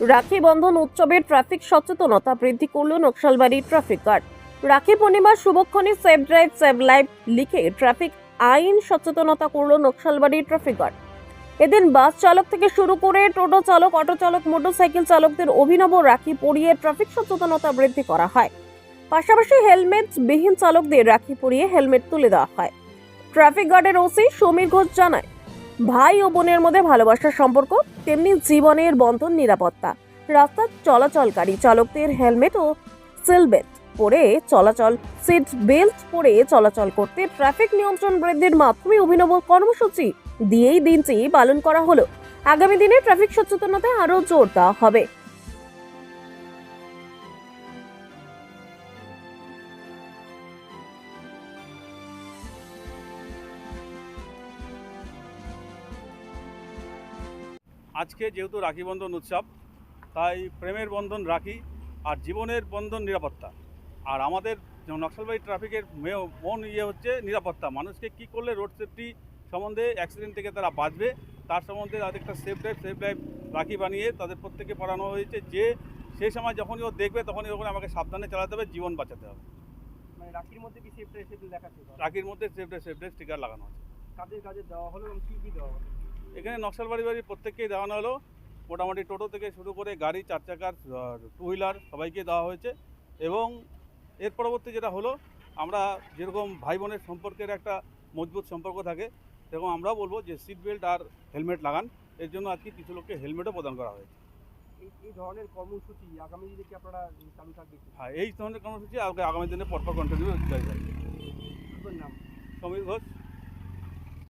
রাখি বন্ধন উৎসবের ট্রাফিক সচেতনতা বৃদ্ধি করল নকশালবাড়ি ট্রাফিক গার্ড। রাখি পূর্ণিমার শুভক্ষণে সেভ ড্রাইভ সেভ লাইফ লিখে ট্রাফিক আইন সচেতনতা করল নকশালবাড়ি ট্রাফিক গার্ড। এদিন বাস চালক থেকে শুরু করে টোটো চালক, অটো চালক, মোটরসাইকেল চালকদের অভিনব রাখি পরিয়ে ট্রাফিক সচেতনতা বৃদ্ধি করা হয়। পাশাপাশি হেলমেট বিহীন চালকদের রাখি পরিয়ে হেলমেট তুলে দেওয়া হয়। ট্রাফিক গার্ডের ওসি সমীর ঘোষ জানায় ভাই ও বোনের মধ্যে ভালোবাসার সম্পর্ক, তেমনি জীবনের বন্ধন নিরাপত্তা। রাস্তার চলাচলকারী চালকদের হেলমেট ও সিলবেট পরে চলাচল, সিট বেল্ট পরে চলাচল করতে ট্রাফিক নিয়ন্ত্রণ বৃদ্ধির মাধ্যমে অভিনব কর্মসূচি দিয়েই দিনটি পালন করা হলো। আগামী দিনে ট্রাফিক সচেতনতায় আরও জোর দেওয়া হবে। আজকে যেহেতু রাখি বন্ধন উৎসব তাই প্রেমের বন্ধন রাখি আর জীবনের বন্ধন নিরাপত্তা। আর আমাদের নকশালবাড়ি ট্রাফিকের মন ইয়ে হচ্ছে নিরাপত্তা। মানুষকে কি করলে রোড সেফটি সম্বন্ধে অ্যাক্সিডেন্ট থেকে তারা বাঁচবে তার সম্বন্ধে তাদের একটা সেফ ড্রাইভ সেফ ড্রাইভ রাখি বানিয়ে তাদের প্রত্যেককে পড়ানো হয়েছে। যে সেই সময় যখনই ও দেখবে তখনই ওখানে আমাকে সাবধানে চালাতে হবে জীবন বাঁচাতে হবে। মানে রাখির মধ্যে কি সেফটা সেফ ছিল রাখির মধ্যে safe drive safe drive sticker লাগানো আছে। কাজের কাজে দেওয়া হলো এবং কী কী দেওয়া হলো? এখানে নকশাল বাড়ি বাড়ি প্রত্যেককেই দেওয়ানো হলো। মোটামুটি টোটো থেকে শুরু করে গাড়ি চার চাকার টু হুইলার সবাইকে দেওয়া হয়েছে। এবং এর পরবর্তী যেটা হলো আমরা যেরকম ভাই বোনের সম্পর্কের একটা মজবুত সম্পর্ক থাকে সেরকম আমরাও বলব যে সিট বেল্ট আর হেলমেট লাগান। এর জন্য আজকে কিছু লোককে হেলমেটও প্রদান করা হয়েছে। এই ধরনের কর্মসূচি আগামী দিনে কি আপনারা চালু থাকবে? হ্যাঁ এই ধরনের কর্মসূচি আগে- আগামী দিনে পরপর কন্টিনিউ থাকবে নাম? সমীর ঘোষ।